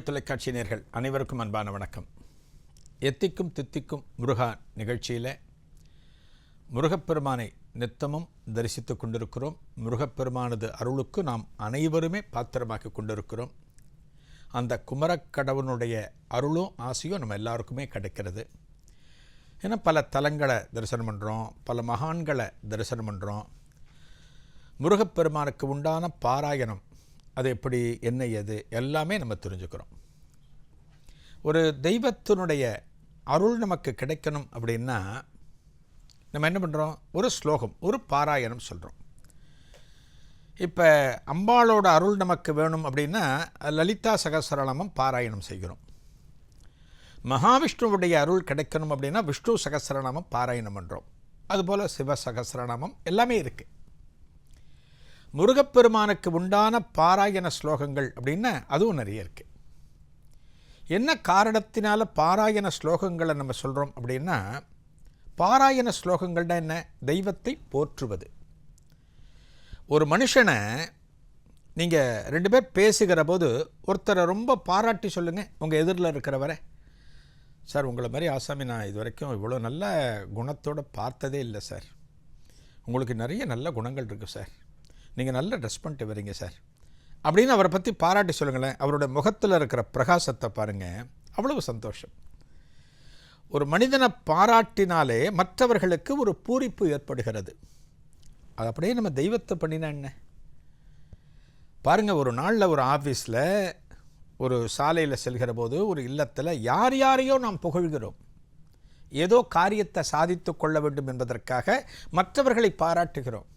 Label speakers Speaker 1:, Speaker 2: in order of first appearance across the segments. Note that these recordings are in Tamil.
Speaker 1: டிடி தமிழ் தொலைக்காட்சி நேர்கள் அனைவருக்கும் அன்பான வணக்கம். எத்திக்கும் தித்திக்கும் முருகா நிகழ்ச்சியில் முருகப்பெருமானை நித்தமும் தரிசித்து கொண்டிருக்கிறோம். முருகப்பெருமானது அருளுக்கு நாம் அனைவருமே பாத்திரமாக்கி கொண்டிருக்கிறோம். அந்த குமரக்கடவுனுடைய அருளும் ஆசையும் நம்ம எல்லாருக்குமே கிடைக்கிறது. ஏன்னா பல தலங்களை தரிசனம் பண்ணுறோம் பல மகான்களை தரிசனம் பண்ணுறோம் முருகப்பெருமானுக்கு உண்டான பாராயணம் அது எப்படி என்ன எது எல்லாமே நம்ம தெரிஞ்சுக்கிறோம். ஒரு தெய்வத்தினுடைய அருள் நமக்கு கிடைக்கணும் அப்படின்னா நம்ம என்ன பண்ணுறோம் ஒரு ஸ்லோகம் ஒரு பாராயணம் சொல்கிறோம் இப்போ அம்பாளோட அருள் நமக்கு வேணும் அப்படின்னா லலிதா சகசரநாமம் பாராயணம் செய்கிறோம். மகாவிஷ்ணுவுடைய அருள் கிடைக்கணும் அப்படின்னா விஷ்ணு சகசரநாமம் பாராயணம் பண்ணுறோம் அதுபோல் சிவ சகசரநாமம் எல்லாமே இருக்குது முருகப்பெருமானுக்கு உண்டான பாராயண ஸ்லோகங்கள் அப்படின்னா அதுவும் நிறைய இருக்குது என்ன காரணத்தினால பாராயண ஸ்லோகங்களை நம்ம சொல்கிறோம் அப்படின்னா பாராயண ஸ்லோகங்கள்னா என்ன? தெய்வத்தை போற்றுவது. ஒரு மனுஷனை நீங்கள் ரெண்டு பேர் பேசுகிற போது ஒருத்தரை ரொம்ப பாராட்டி சொல்லுங்கள் உங்கள் எதிரில் இருக்கிறவரை. சார் உங்களை மாதிரி ஆசாமி நான் இது வரைக்கும் இவ்வளோ நல்ல குணத்தோடு பார்த்ததே இல்லை சார். உங்களுக்கு நிறைய நல்ல குணங்கள் இருக்குது சார். நீங்கள் நல்ல ட்ரெஸ் பண்ணிட்டு வரீங்க சார் அப்படின்னு அவரை பற்றி பாராட்டி சொல்லுங்களேன். அவரோட முகத்தில் இருக்கிற பிரகாசத்தை பாருங்கள் அவ்வளவு சந்தோஷம். ஒரு மனிதனை பாராட்டினாலே மற்றவர்களுக்கு ஒரு பூரிப்பு ஏற்படுகிறது. அது அப்படியே நம்ம தெய்வத்தை பண்ணினா என்ன? பாருங்கள் ஒரு நாளில் ஒரு ஆஃபீஸில் ஒரு சாலையில் செல்கிற போது ஒரு இல்லத்தில் யார் யாரையோ நாம் புகழ்கிறோம். ஏதோ காரியத்தை சாதித்து கொள்ள வேண்டும் என்பதற்காக மற்றவர்களை பாராட்டுகிறோம்.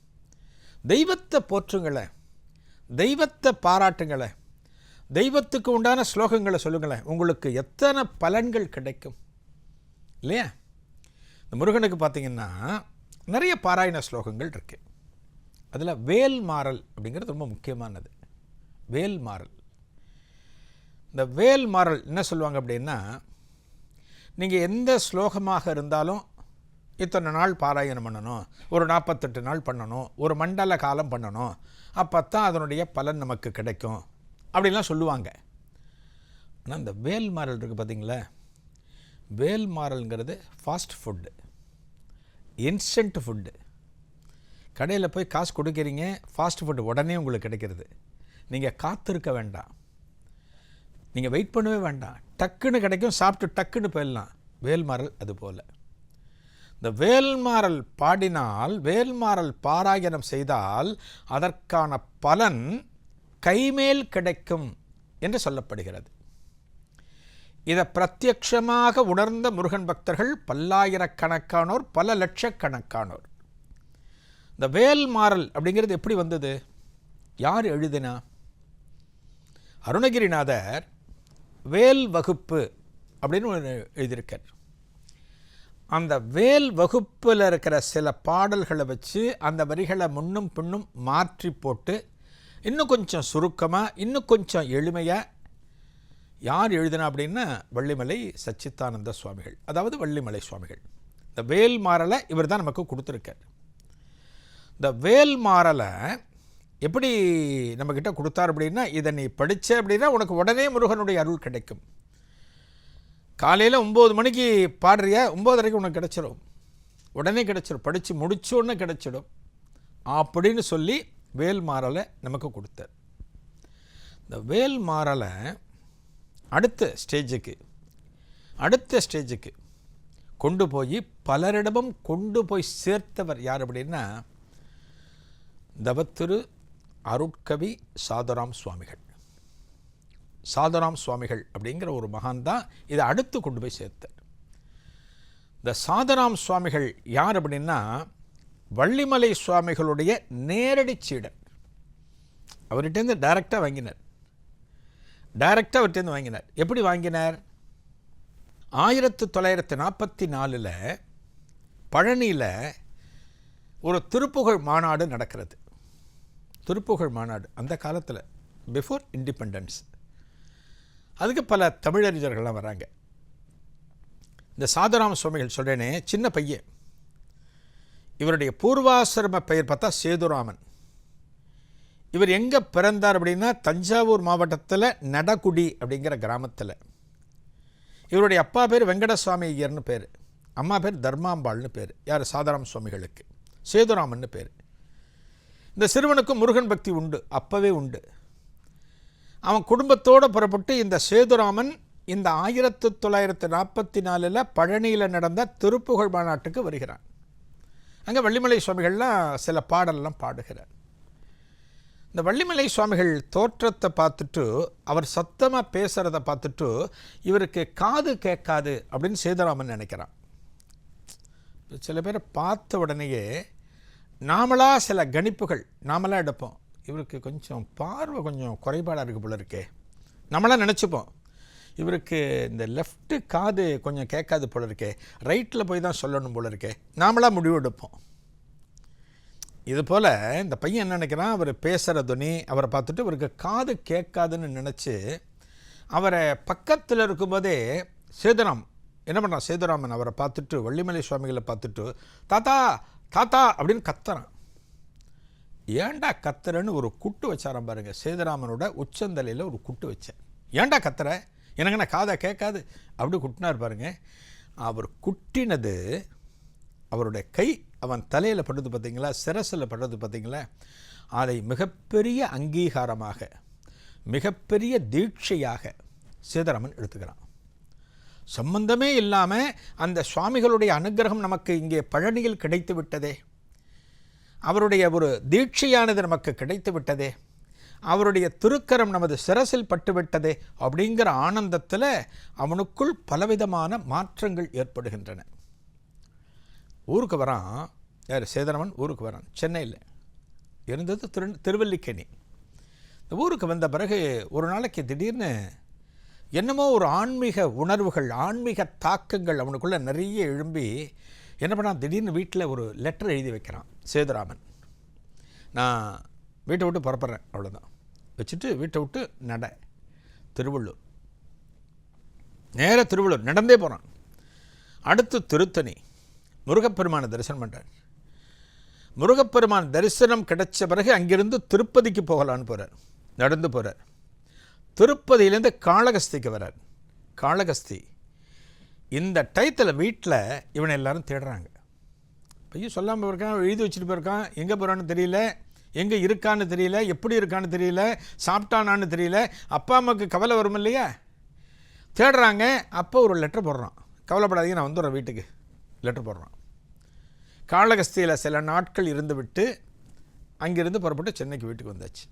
Speaker 1: தெய்வத்தை போற்றுங்களேன் தெய்வத்தை பாராட்டுங்களேன் தெய்வத்துக்கு உண்டான ஸ்லோகங்களை சொல்லுங்களேன் உங்களுக்கு எத்தனை பலன்கள் கிடைக்கும்? இல்லையா? இந்த முருகனுக்கு பார்த்தீங்கன்னா நிறைய பாராயண ஸ்லோகங்கள் இருக்குது அதில் வேல் மாறல் அப்படிங்கிறது ரொம்ப முக்கியமானது. வேல் மாறல். இந்த வேல் மாறல் என்ன சொல்லுவாங்க அப்படின்னா நீங்கள் எந்த ஸ்லோகமாக இருந்தாலும் இத்தனை நாள் பாராயணம் பண்ணணும் ஒரு நாற்பத்தெட்டு நாள் பண்ணணும் ஒரு மண்டல காலம் பண்ணணும் அப்போ தான் அதனுடைய பலன் நமக்கு கிடைக்கும் அப்படிலாம் சொல்லுவாங்க. ஆனால் இந்த வேல் மாறல் இருக்குது பார்த்தீங்களா வேல் மாறல்ங்கிறது ஃபாஸ்ட் ஃபுட்டு இன்ஸ்டன்ட் ஃபுட்டு கடையில் போய் காசு கொடுக்குறீங்க ஃபாஸ்ட் ஃபுட்டு உடனே உங்களுக்கு கிடைக்கிறது. நீங்கள் காத்திருக்க வேண்டாம். நீங்கள் வெயிட் பண்ணவே வேண்டாம். டக்குன்னு கிடைக்கும் சாப்பிட்டு டக்குன்னு போயிடலாம். வேல்மாறல் அது போல். இந்த வேல்மாறல் பாடினால் வேல்மாறல் பாராயணம் செய்தால் அதற்கான பலன் கைமேல் கிடைக்கும் என்று சொல்லப்படுகிறது. இதை பிரத்யக்ஷமாக உணர்ந்த முருகன் பக்தர்கள் பல்லாயிரக்கணக்கானோர் பல லட்சக்கணக்கானோர். இந்த வேல்மாறல் அப்படிங்கிறது எப்படி வந்தது? யார் எழுதினா? அருணகிரிநாதர் வேல் வகுப்பு அப்படின்னு ஒன்று எழுதியிருக்கார். அந்த வேல் வகுப்பில் இருக்கிற சில பாடல்களை வச்சு அந்த வரிகளை முன்னும் பின்னும் மாற்றி போட்டு இன்னும் கொஞ்சம் சுருக்கமாக இன்னும் கொஞ்சம் எளிமையாக யார் எழுதினா அப்படின்னா வள்ளிமலை சச்சித்தானந்த சுவாமிகள். அதாவது வள்ளிமலை சுவாமிகள். இந்த வேல் மாறலை இவர் தான் நமக்கு கொடுத்துருக்கார். இந்த வேல் மாறலை எப்படி நம்மக்கிட்ட கொடுத்தார் அப்படின்னா இதை நீ படித்த அப்படின்னா உனக்கு உடனே முருகனுடைய அருள் கிடைக்கும். காலையில் ஒம்பது மணிக்கு பாடுறிய? ஒம்போதரைக்கு உனக்கு கிடச்சிடும் உடனே கிடச்சிடும் படித்து முடிச்சோடனே கிடச்சிடும். அப்படின்னு சொல்லி வேல் மாறலை நமக்கு கொடுத்தார். இந்த வேல் மாறலை அடுத்த ஸ்டேஜுக்கு அடுத்த ஸ்டேஜுக்கு கொண்டு போய் பலரிடமும் கொண்டு போய் சேர்த்தவர் யார் அப்படின்னா தவத்திரு அருட்கவி சாதராம் சுவாமிகள். சாதராம் சுவாமிகள் அப்படிங்கிற ஒரு மகான் தான் இதை அடுத்து கொண்டு போய் சேர்த்தார். இந்த சாதராம் சுவாமிகள் யார் அப்படின்னா வள்ளிமலை சுவாமிகளுடைய நேரடி சீடர் அவர்கிட்டேருந்து டைரெக்டாக வாங்கினார். டைரெக்டாக அவர்கிட்டேருந்து வாங்கினார். எப்படி வாங்கினார்? ஆயிரத்து தொள்ளாயிரத்து நாற்பத்தி நாலில் பழனியில் ஒரு திருப்புகழ் மாநாடு நடக்கிறது. திருப்புகழ் மாநாடு அந்த காலத்தில் பிஃபோர் இண்டிபெண்டன்ஸ் அதுக்கு பல தமிழறிஞர்கள்லாம் வராங்க. இந்த சாதுராம சுவாமிகள் சொல்கிறேனே சின்ன பையன். இவருடைய பூர்வாசிரம பெயர் பார்த்தா சேதுராமன். இவர் எங்கே பிறந்தார் அப்படின்னா தஞ்சாவூர் மாவட்டத்தில் நடக்குடி அப்படிங்கிற கிராமத்தில். இவருடைய அப்பா பேர் வெங்கடசுவாமி ஐயர்னு பேர். அம்மா பேர் தர்மாம்பாள்னு பேர். யார்? சாதாராம சுவாமிகளுக்கு. சேதுராமன்னு பேர். இந்த சிறுவனுக்கு முருகன் பக்தி உண்டு. அப்போவே உண்டு. அவன் குடும்பத்தோடு புறப்பட்டு இந்த சேதுராமன் இந்த ஆயிரத்து தொள்ளாயிரத்து நாற்பத்தி நாலில் பழனியில் நடந்த திருப்புகழ் மாநாட்டுக்கு வருகிறான். அங்கே வள்ளிமலை சுவாமிகள்லாம் சில பாடல்லாம் பாடுகிறார். இந்த வள்ளிமலை சுவாமிகள் தோற்றத்தை பார்த்துட்டு அவர் சத்தமாக பேசுகிறத பார்த்துட்டு இவருக்கு காது கேட்காது அப்படின்னு சேதுராமன் நினைக்கிறான். சில பேரை பார்த்த உடனேயே நாமளாக சில கணிப்புகள் நாமளாக எடுப்போம். இவருக்கு கொஞ்சம் பார்வை கொஞ்சம் குறைபாடாக இருக்குது போல இருக்கே. நம்மளாம் நினச்சிப்போம். இவருக்கு இந்த லெஃப்ட்டு காது கொஞ்சம் கேட்காது போல இருக்கே. ரைட்டில் போய் தான் சொல்லணும் போல இருக்கே. நாமளாக முடிவு எடுப்போம். இது போல் இந்த பையன் என்ன நினைக்கிறான்? அவர் பேசுகிற துணி அவரை பார்த்துட்டு இவருக்கு காது கேட்காதுன்னு நினச்சி அவரை பக்கத்தில் இருக்கும்போதே சேதுராம் என்ன பண்ணுறான் சேதுராமன் அவரை பார்த்துட்டு வள்ளிமலை சுவாமிகளை பார்த்துட்டு தாத்தா தாத்தா அப்படின்னு கத்துறான். ஏன்டா கத்துறன்னு ஒரு குட்டு வச்சாரன் பாருங்க. சேதுராமனோட உச்சந்தலையில் ஒரு குட்டு வச்சேன். ஏன்டா கத்துற? எனக்கு நான் காதை கேட்காது? அப்படி குட்டினார் பாருங்க. அவர் குட்டினது அவருடைய கை அவன் தலையில் படுறது பார்த்தீங்களா சிரசில் படுறது பார்த்தீங்களா அதை மிகப்பெரிய அங்கீகாரமாக மிகப்பெரிய தீட்சையாக சீதராமன் எடுத்துக்கிறான். சம்பந்தமே இல்லாமல் அந்த சுவாமிகளுடைய அனுகிரகம் நமக்கு இங்கே பழனியில் கிடைத்து விட்டதே அவருடைய ஒரு தீட்சையானது நமக்கு கிடைத்து விட்டதே. அவருடைய திருக்கரம் நமது சிரசில் பட்டுவிட்டதே அப்படிங்கிற ஆனந்தத்தில் அவனுக்குள் பலவிதமான மாற்றங்கள் ஏற்படுகின்றன. ஊருக்கு வரான். யார்? சேதனவன் ஊருக்கு வரான். சென்னையில். இருந்தது திரு திருவல்லிக்கேணி. இந்த ஊருக்கு வந்த பிறகு ஒரு நாளைக்கு திடீர்னு என்னமோ ஒரு ஆன்மீக உணர்வுகள் ஆன்மீக தாக்கங்கள் அவனுக்குள்ளே நிறைய எழும்பி என்ன பண்ணான்? திடீர்னு வீட்டில் ஒரு லெட்டர் எழுதி வைக்கிறான். சேதுராமன். நான் வீட்டை விட்டு புறப்படுறேன் அவ்வளோதான் வச்சுட்டு வீட்டை விட்டு நட. திருவள்ளூர். நேராக திருவள்ளூர் நடந்தே போகிறான் அடுத்து திருத்தணி. முருகப்பெருமானை தரிசனம் பண்ணுறார் முருகப்பெருமான் தரிசனம் கிடைச்ச பிறகு அங்கிருந்து திருப்பதிக்கு போகலான்னு போகிறார் நடந்து போகிறார் திருப்பதியிலேருந்து காளகஸ்திக்கு வரார். காளகஸ்தி. இந்த டயத்தில் வீட்டில் இவனை எல்லாரும் தேடுறாங்க. பையன் சொல்லாமல் இருக்கான் எழுதி வச்சுட்டு போயிருக்கான். எங்கே போகிறான்னு தெரியல. எங்கே இருக்கான்னு தெரியல. எப்படி இருக்கான்னு தெரியல. சாப்பிட்டானான்னு தெரியல. அப்பா அம்மாவுக்கு கவலை வரும் இல்லையா? தேடுறாங்க. அப்போ ஒரு லெட்டர் போடுறான். கவலைப்படாதீங்க நான் வந்துடுறேன் வீட்டுக்கு. லெட்டர் போடுறான். காளகஸ்தியில் சில நாட்கள் இருந்து விட்டு அங்கிருந்து புறப்பட்டு சென்னைக்கு வீட்டுக்கு வந்தாச்சு.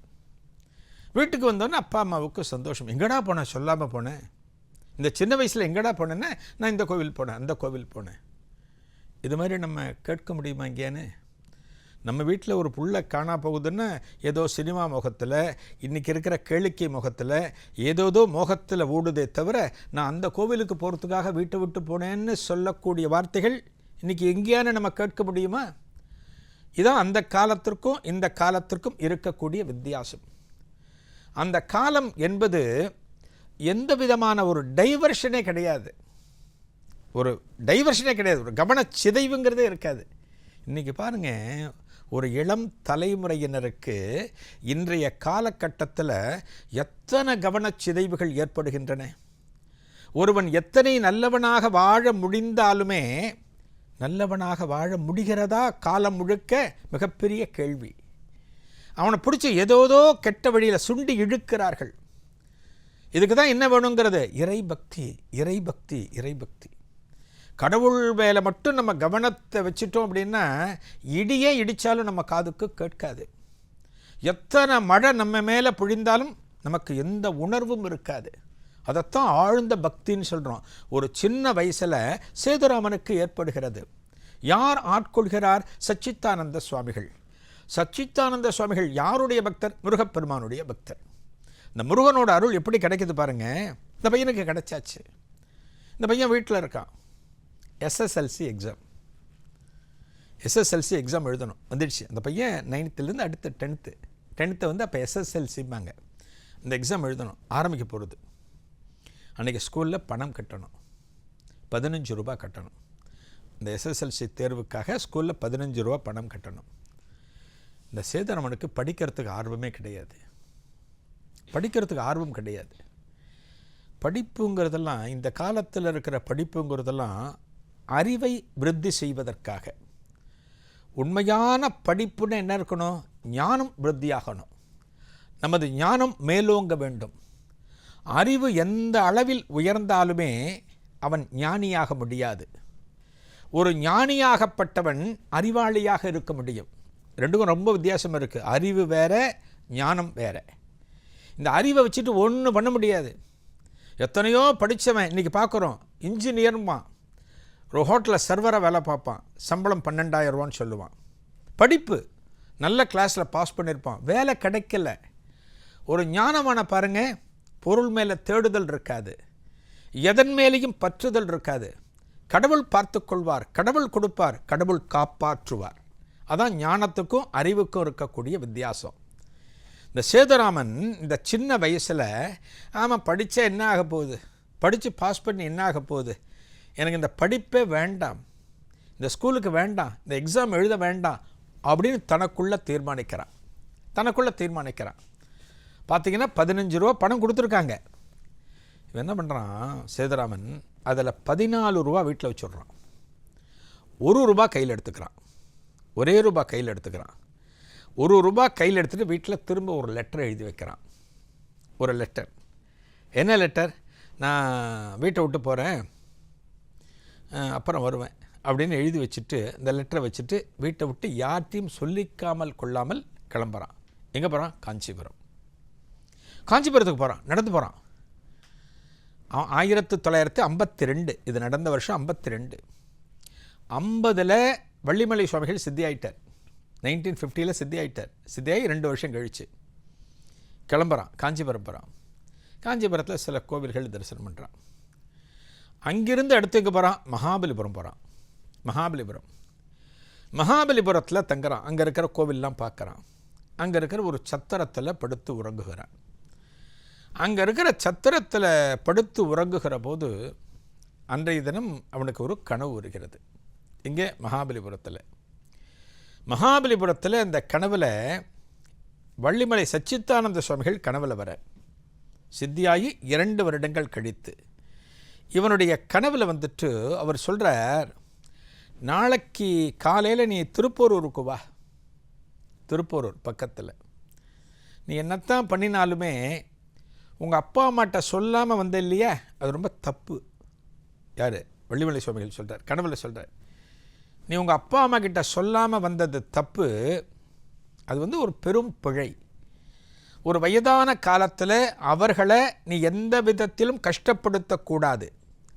Speaker 1: வீட்டுக்கு வந்தோன்னே அப்பா அம்மாவுக்கு சந்தோஷம். எங்கடா போனேன் சொல்லாமல் போனேன் இந்த சின்ன வயசில் எங்கடா போனேன்னா நான் இந்த கோவில் போனேன் அந்த கோவில் போனேன். இது மாதிரி நம்ம கேட்க முடியுமா இங்கேயானு நம்ம வீட்டில் ஒரு புள்ள காணா போகுதுன்னா ஏதோ சினிமா முகத்தில் இன்றைக்கி இருக்கிற கேளிக்கை முகத்தில் ஏதோதோ மோகத்தில் ஓடுதே தவிர நான் அந்த கோவிலுக்கு போகிறதுக்காக வீட்டை விட்டு போனேன்னு சொல்லக்கூடிய வார்த்தைகள் இன்றைக்கி எங்கேயான நம்ம கேட்க முடியுமா? இதான் அந்த காலத்திற்கும் இந்த காலத்திற்கும் இருக்கக்கூடிய வித்தியாசம். அந்த காலம் என்பது எந்த விதமான ஒரு டைவர்ஷனே கிடையாது. ஒரு டைவர்ஷனே கிடையாது. ஒரு கவன சிதைவுங்கிறதே இருக்காது. இன்றைக்கி பாருங்கள் ஒரு இளம் தலைமுறையினருக்கு இன்றைய காலகட்டத்தில் எத்தனை கவனச்சிதைவுகள் ஏற்படுகின்றன? ஒருவன் எத்தனை நல்லவனாக வாழ முடிந்தாலுமே நல்லவனாக வாழ முடிகிறதா காலம் முழுக்க? மிகப்பெரிய கேள்வி. அவனை பிடிச்சி ஏதோதோ கெட்ட வழியில் சுண்டி இழுக்கிறார்கள். இதுக்கு தான் என்ன வேணுங்கிறது? இறைபக்தி இறைபக்தி இறைபக்தி. கடவுள் மேலே மட்டும் நம்ம கவனத்தை வச்சுட்டோம் அப்படின்னா இடியே இடித்தாலும் நம்ம காதுக்கு கேட்காது. எத்தனை மழை நம்ம மேலே பொழிந்தாலும் நமக்கு எந்த உணர்வும் இருக்காது. அதைத்தான் ஆழ்ந்த பக்தின்னு சொல்கிறோம் ஒரு சின்ன வயசில் சேதுராமனுக்கு ஏற்படுகிறது. யார் ஆட்கொள்கிறார்? சச்சித்தானந்த சுவாமிகள். சச்சித்தானந்த சுவாமிகள் யாருடைய பக்தர்? முருகப்பெருமானுடைய பக்தர். இந்த முருகனோட அருள் எப்படி கிடைக்குது பாருங்கள் இந்த பையனுக்கு கிடைச்சாச்சு. இந்த பையன் வீட்டில் இருக்கான். எஸ்எஸ்எல்சி எக்ஸாம் எஸ்எஸ்எல்சி எக்ஸாம் எழுதணும். வந்துடுச்சு. அந்த பையன் நைன்த்துலேருந்து அடுத்த டென்த்து டென்த்தை வந்து அப்போ எஸ்எஸ்எல்சிம்பாங்க இந்த எக்ஸாம் எழுதணும். ஆரம்பிக்க போகிறது அன்றைக்கி ஸ்கூலில் பணம் கட்டணும். பதினஞ்சு ரூபா கட்டணும். இந்த எஸ்எஸ்எல்சி தேர்வுக்காக ஸ்கூலில் பதினஞ்சு ரூபா பணம் கட்டணும். இந்த சேதரமனுக்கு படிக்கிறதுக்கு ஆர்வமே கிடையாது. படிக்கிறதுக்கு ஆர்வம் கிடையாது. படிப்புங்கிறதெல்லாம் இந்த காலத்தில் இருக்கிற படிப்புங்கிறதெல்லாம் அறிவை விருத்தி செய்வதற்காக. உண்மையான படிப்புன்னு என்ன இருக்கணும்? ஞானம் விருத்தியாகணும். நமது ஞானம் மேலோங்க வேண்டும். அறிவு எந்த அளவில் உயர்ந்தாலுமே அவன் ஞானியாக முடியாது. ஒரு ஞானியாகப்பட்டவன் அறிவாளியாக இருக்க முடியும். ரெண்டுக்கும் ரொம்ப வித்தியாசம் இருக்குது அறிவு வேற ஞானம் வேற. இந்த அறிவை வச்சுட்டு ஒன்றும் பண்ண முடியாது. எத்தனையோ படித்தவன் இன்றைக்கி பார்க்குறோம் இன்ஜினியர்மா ஒரு ஹோட்டலில் சர்வராக வேலை பார்ப்பான். சம்பளம் பன்னெண்டாயிரம் ரூபான்னு சொல்லுவான். படிப்பு நல்ல கிளாஸில் பாஸ் பண்ணியிருப்பான் வேலை கிடைக்கல. ஒரு ஞானமான பாருங்கள் பொருள் மேலே தேடுதல் இருக்காது. எதன் மேலேயும் பற்றுதல் இருக்காது. கடவுள் பார்த்து கொள்வார் கடவுள் கொடுப்பார் கடவுள் காப்பாற்றுவார். அதான் ஞானத்துக்கும் அறிவுக்கும் இருக்கக்கூடிய வித்தியாசம். இந்த சேதுராமன் இந்த சின்ன வயசில் ஆமாம் படித்தா என்ன ஆக போகுது? படித்து பாஸ் பண்ணி என்ன ஆக போகுது? எனக்கு இந்த படிப்பே வேண்டாம். இந்த ஸ்கூலுக்கு வேண்டாம். இந்த எக்ஸாம் எழுத வேண்டாம். அப்படின்னு தனக்குள்ளே தீர்மானிக்கிறான். தனக்குள்ளே தீர்மானிக்கிறான். பார்த்தீங்கன்னா பதினஞ்சு ரூபா பணம் கொடுத்துருக்காங்க. இவன் என்ன பண்ணுறான் சேதுராமன் அதில் பதினாலு ரூபா வீட்டில் வச்சுட்றான். ஒரு ரூபா கையில் எடுத்துக்கிறான். ஒரே ரூபா கையில் எடுத்துக்கிறான். ஒரு ரூபா கையில் எடுத்துகிட்டு வீட்டில் திரும்ப ஒரு லெட்டர் எழுதி வைக்கிறான். ஒரு லெட்டர் என்ன லெட்டர் நான் வீட்டை விட்டு போகிறேன் அப்புறம் வருவேன். அப்படின்னு எழுதி வச்சுட்டு இந்த லெட்டரை வச்சுட்டு வீட்டை விட்டு யார்ட்டையும் சொல்லிக்காமல் கொள்ளாமல் கிளம்புறான். எங்கே போகிறான் காஞ்சிபுரம். காஞ்சிபுரத்துக்கு போகிறான் நடந்து போகிறான் ஆயிரத்து தொள்ளாயிரத்து ஐம்பத்தி ரெண்டு இது நடந்த வருஷம் ஐம்பத்தி ரெண்டு ஐம்பதில் வள்ளிமலை சுவாமிகள் சித்தி ஆகிட்டார் நைன்டீன் ஃபிஃப்டியில் சித்தி ஆகிட்டார் சித்தியாகி ரெண்டு வருஷம் கழிச்சு. கிளம்புறான். காஞ்சிபுரம் போகிறான் காஞ்சிபுரத்தில் சில கோவில்கள் தரிசனம் பண்ணுறான் அங்கிருந்து இடத்துக்கு போகிறான் மகாபலிபுரம் போகிறான் மகாபலிபுரம். மகாபலிபுரத்தில் தங்குறான். அங்கே இருக்கிற கோவில்லாம் பார்க்குறான். அங்கே இருக்கிற ஒரு சத்திரத்தில் படுத்து உறங்குகிறான். அங்கே இருக்கிற சத்திரத்தில் படுத்து உறங்குகிற போது அன்றைய தினம் அவனுக்கு ஒரு கனவு வருகிறது. இங்கே மகாபலிபுரத்தில். மகாபலிபுரத்தில் அந்த கனவில் வள்ளிமலை சச்சித்தானந்த சுவாமிகள் கனவில் வர. சித்தியாகி இரண்டு வருடங்கள் கழித்து. இவனுடைய கனவில் வந்துட்டு அவர் சொல்கிறார் நாளைக்கு காலையில் நீ திருப்போரூருக்கு வா. திருப்போரூர் பக்கத்தில். நீ என்னத்தான் பண்ணினாலுமே உங்கள் அப்பா அம்மாட்ட சொல்லாமல் வந்த இல்லையா அது ரொம்ப தப்பு. யார்? வள்ளிமலை சுவாமிகள் சொல்கிறார் கனவில் சொல்கிறார் நீ உங்கள் அப்பா அம்மா கிட்ட சொல்லாமல் வந்தது தப்பு. அது வந்து ஒரு பெரும் பிழை. ஒரு வயதான காலத்தில் அவர்களை நீ எந்த விதத்திலும் கஷ்டப்படுத்தக்கூடாது.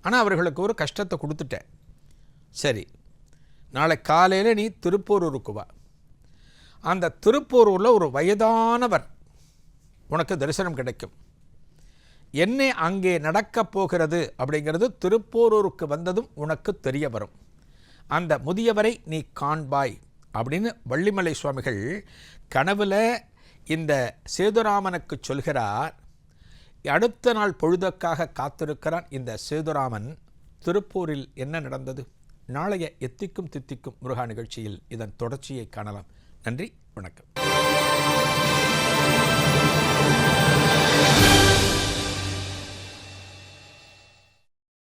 Speaker 1: ஆனால் அவர்களுக்கு ஒரு கஷ்டத்தை கொடுத்துட்டேன். சரி நாளை காலையில் நீ திருப்பூரூருக்கு வா. அந்த திருப்பூரூரில் ஒரு வயதானவர் உனக்கு தரிசனம் கிடைக்கும். என்ன அங்கே நடக்கப் போகிறது அப்படிங்கிறது திருப்போரூருக்கு வந்ததும் உனக்கு தெரிய வரும். அந்த முதியவரை நீ காண்பாய் அப்படின்னு வள்ளிமலை சுவாமிகள் கனவில் இந்த சேதுராமனுக்கு சொல்கிறார். அடுத்த நாள் பொழுதற்காக காத்திருக்கிறான் இந்த சேதுராமன். திருப்பூரில் என்ன நடந்தது? நாளைய எத்திக்கும் தித்திக்கும் முருகா நிகழ்ச்சியில் இதன் தொடர்ச்சியை காணலாம். நன்றி வணக்கம்.